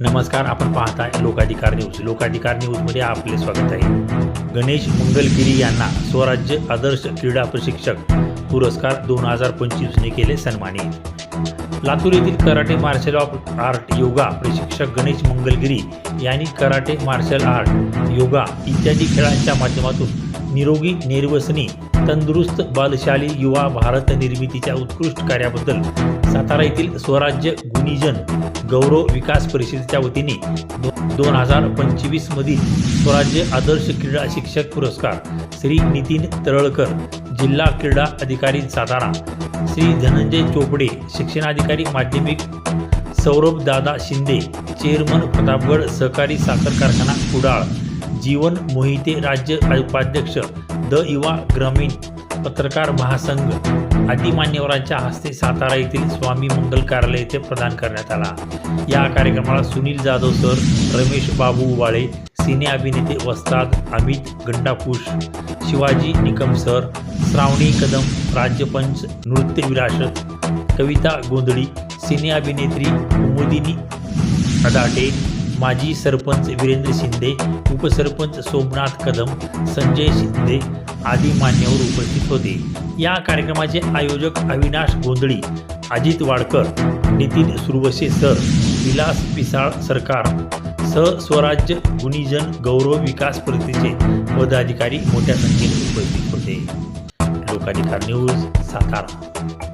नमस्कार आपण पाहताय लोकाधिकार न्यूज. लोकाधिकार न्यूजमध्ये आपले स्वागत आहे. गणेश मंगलगिरी यांना स्वराज्य आदर्श क्रीडा प्रशिक्षक पुरस्कार दोन हजार पंचवीसने केले सन्मानित. लातूर येथील karate martial of art yoga प्रशिक्षक गणेश मंगलगिरी यांनी कराटे मार्शल आर्ट योगा इत्यादी खेळांच्या माध्यमातून निरोगी निर्वसनी तंदुरुस्त बालशाली युवा भारत निर्मितीच्या उत्कृष्ट कार्याबद्दल सातारा येथील स्वराज्य गुणीजन गौरव विकास परिषदेच्या वतीने दोन हजार पंचवीस मधील स्वराज्य आदर्श क्रीडा शिक्षक पुरस्कार श्री नितीन तरळकर जिल्हा क्रीडा अधिकारी सातारा श्री धनंजय चोपडे शिक्षणाधिकारी माध्यमिक सौरभ दादा शिंदे चेअरमन प्रतापगड सहकारी साखर कारखाना कुडाळ जीवन मोहिते राज्य उपाध्यक्ष द युवा ग्रामीण पत्रकार महासंघ आदी मान्यवरांच्या हस्ते सातारा येथील स्वामी मंगल कार्यालय येथे प्रदान करण्यात आला. या कार्यक्रमाला सुनील जाधव सर रमेश बाबू उवाळे सिने अभिनेते वस्ताद अमित गंडापुष शिवाजी निकम सर श्रावणी कदम राज्यपंच नृत्य विरासत कविता गोंधळी सिने अभिनेत्री कुमुदिनी अदाटे माजी सरपंच वीरेंद्र शिंदे उपसरपंच सोमनाथ कदम संजय शिंदे आदी मान्यवर उपस्थित होते. या कार्यक्रमाचे आयोजक अविनाश गोंधळी अजित वाडकर नितीन सुरवसे सर विलास पिसाळ सरकार सह स्वराज्य गुणीजन गौरव विकास परिषदेचे पदाधिकारी मोठ्या संख्येने उपस्थित होते. लोकाधिकार न्यूज सातारा.